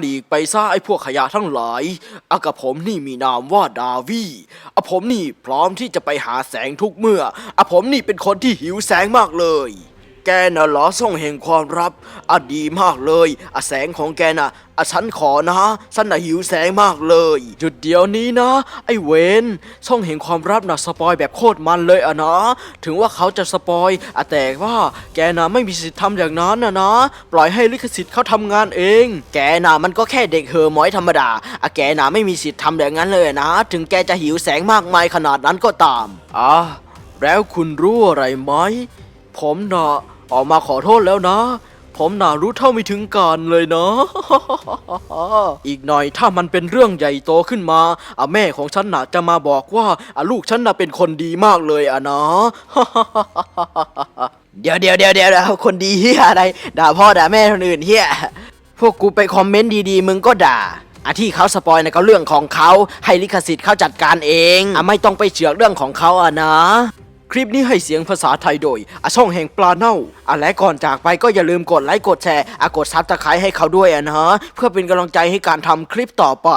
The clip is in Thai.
หลีกไปซะไอ้พวกขยะทั้งหลายอากับผมนี่มีนามว่าดาวีอะผมนี่พร้อมที่จะไปหาแสงทุกเมื่ออะผมนี่เป็นคนที่หิวแสงมากเลย แกน่ะเหรอส่งแห่งความรับอะดีมากเลยอะแสงของแกน่ะอะฉันขอนะฉันน่ะหิวแสงมากเลยหยุดเดี๋ยวนี้นะ ไอเวนส่องแห่งความรับน่ะสปอยแบบโคตรมันเลยอะนะ ถึงว่าเขาจะสปอยอะแต่ว่าแกน่ะไม่มีสิทธิ์ทำอย่างนั้นนะนะ ปล่อยให้ลิขสิทธิ์เขาทำงานเอง แกน่ะมันก็แค่เด็กเหอหมอยธรรมดาอะแกน่ะไม่มีสิทธิ์ทำอย่างนั้นเลยนะ ถึงแกจะหิวแสงมากมายขนาดนั้นก็ตามอะแล้วคุณรู้อะไรไหมผมเน่ะ ออกมาขอโทษแล้วนะ ผมน่ะรู้เท่าไม่ถึงการเลยนะ อีกหน่อยถ้ามันเป็นเรื่องใหญ่โตขึ้นมาอะแม่ของฉันน่ะจะมาบอกว่าอะลูกฉันน่ะเป็นคนดีมากเลยอะนะ เดี๋ยวเดี๋ยวเดี๋ยวเดี๋ยวคนดีเฮียอะไร ด่าพ่อด่าแม่คนอื่นเฮียพวกกูไปคอมเมนต์ดีๆ มึงก็ด่าอะที่เขาสปอยนะก็เรื่องของเขาให้ลิขสิทธิ์เขาจัดการเองอะไม่ต้องไปเชือกเรื่องของเขาอะนะ คลิปนี้ให้เสียงภาษาไทยโดยอาช่องแห่งปลาเน่าอะและก่อนจากไปก็อย่าลืมกดไลค์กดแชร์อะกดซับสไครต์ให้เขาด้วยอะนะเพื่อเป็นกำลังใจให้การทำคลิปต่อไป